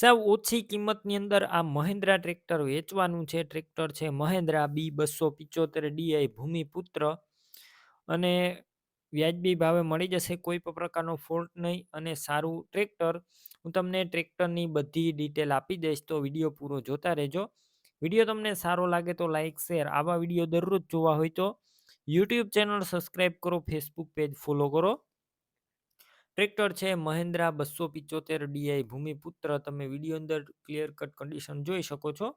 સાવ ઓછી કિંમતની અંદર આ મહિન્દ્રા ટ્રેક્ટર વેચવાનું છે. ટ્રેક્ટર છે મહિન્દ્રા બી બસો પિચોતેર ડીઆઈ ભૂમિપુત્ર. અને વ્યાજબી ભાવે મળી જશે કોઈ પણ પ્રકારનો ફોલ્ટ નહીં અને સારું ટ્રેક્ટર. હું તમને ટ્રેક્ટરની બધી ડિટેલ આપી દઈશ, તો વીડિયો પૂરો જોતા રહેજો. વીડિયો તમને સારો લાગે તો લાઇક શેર, આવા વીડિયો દરરોજ જોવા હોય તો યુટ્યુબ ચેનલ સબસ્ક્રાઈબ કરો, ફેસબુક પેજ ફોલો કરો. ટ્રેક્ટર છે, મહિન્દ્રા બસો પિચોતેર ડીઆઈ ભૂમિપુત્ર, તમે વીડિયો અંદર ક્લિયર કટ કન્ડિશન જોઈ શકો છો.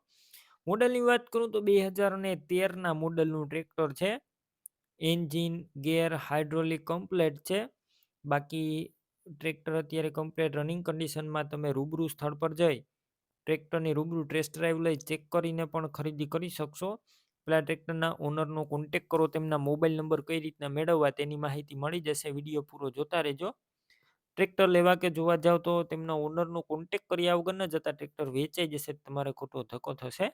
મોડલની વાત કરું તો બે હજાર અને તેરના મોડલનું ટ્રેક્ટર છે. એન્જિન, ગેર, હાઇડ્રોલિક કમ્પ્લેટ છે. બાકી ટ્રેક્ટર અત્યારે કમ્પ્લેટ રનિંગ કન્ડિશનમાં તમે રૂબરૂ સ્થળ પર જઈ ટ્રેક્ટરની રૂબરૂ ટેસ્ટ ડ્રાઈવ લઈ ચેક કરીને પણ ખરીદી કરી શકશો. પેલા ટ્રેક્ટરના ઓનરનો કોન્ટેક કરો, તેમના મોબાઈલ નંબર કઈ રીતના મેળવવા તેની માહિતી મળી જશે. વીડિયો પૂરો જોતા રહેજો. ટ્રેક્ટર લેવા કે જોવા જાવ તો તેમના ઓનરનો કોન્ટેક કર્યા વગર ન જતા ટ્રેક્ટર વેચાઈ જશે, તમારે ખોટો ધક્કો થશે.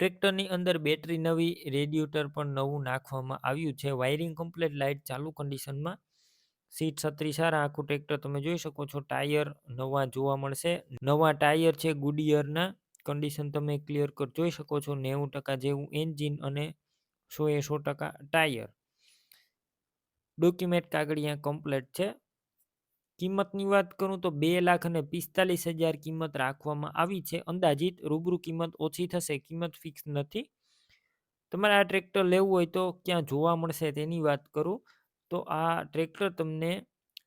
ટ્રેક્ટરની અંદર બેટરી નવી રેડિએટર પણ નવું નાખવામાં આવ્યું છે. વાયરિંગ કમ્પ્લીટ લાઇટ ચાલુ કન્ડિશનમાં સીટ છત્રી સારા, આખું ટ્રેક્ટર તમે જોઈ શકો છો. ટાયર નવા જોવા મળશે. નવા ટાયર છે, ગુડિયરના કન્ડિશન તમે ક્લિયર કર, જોઈ શકો છો. નેવું ટકા જેવું એન્જિન અને સો એ સો ટકા ટાયર. ડોક્યુમેન્ટ કાગળિયા કમ્પ્લેટ છે. કિંમતની વાત કરું તો બે લાખ અને પિસ્તાલીસ હજાર કિંમત રાખવામાં આવી છે. અંદાજિત રૂબરૂ કિંમત ઓછી થશે, કિંમત ફિક્સ નથી. તમારે આ ટ્રેક્ટર લેવું હોય તો ક્યાં જોવા મળશે તેની વાત કરું. તો આ ટ્રેક્ટર તમને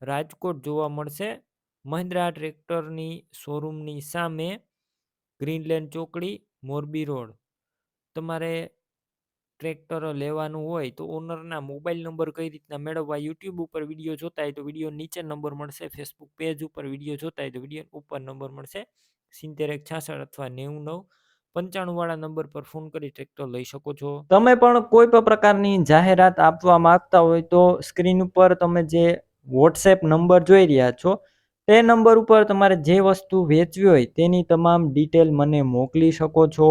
રાજકોટ જોવા મળશે. મહિન્દ્રા ટ્રેક્ટરની શોરૂમની સામે ગ્રીનલેન્ડ ચોકડી, મોરબી રોડ. તમારે ટ્રેક્ટર લેવાનું હોય તો ઓનરના મોબાઈલ નંબર કઈ રીતના મેળવવા? યુટ્યુબ ઉપર વીડિયો જોતા હોય તો વીડિયો નીચે નંબર મળશે. ફેસબુક પેજ ઉપર વીડિયો જોતા હોય તો વીડિયો ઉપર નંબર મળશે. સિત્તેર એક છાસઠ અથવા નેવું નવ પંચાણું વાળા નંબર પર ફોન કરી ટ્રેક્ટર લઈ શકો છો. તમે પણ કોઈ પણ પ્રકારની જાહેરાત આપવા માંગતા હોય તો સ્ક્રીન ઉપર તમે જે વોટ્સએપ નંબર જોઈ રહ્યા છો, તે નંબર ઉપર તમારે જે વસ્તુ વેચવી હોય તેની તમામ ડિટેલ મને મોકલી શકો છો.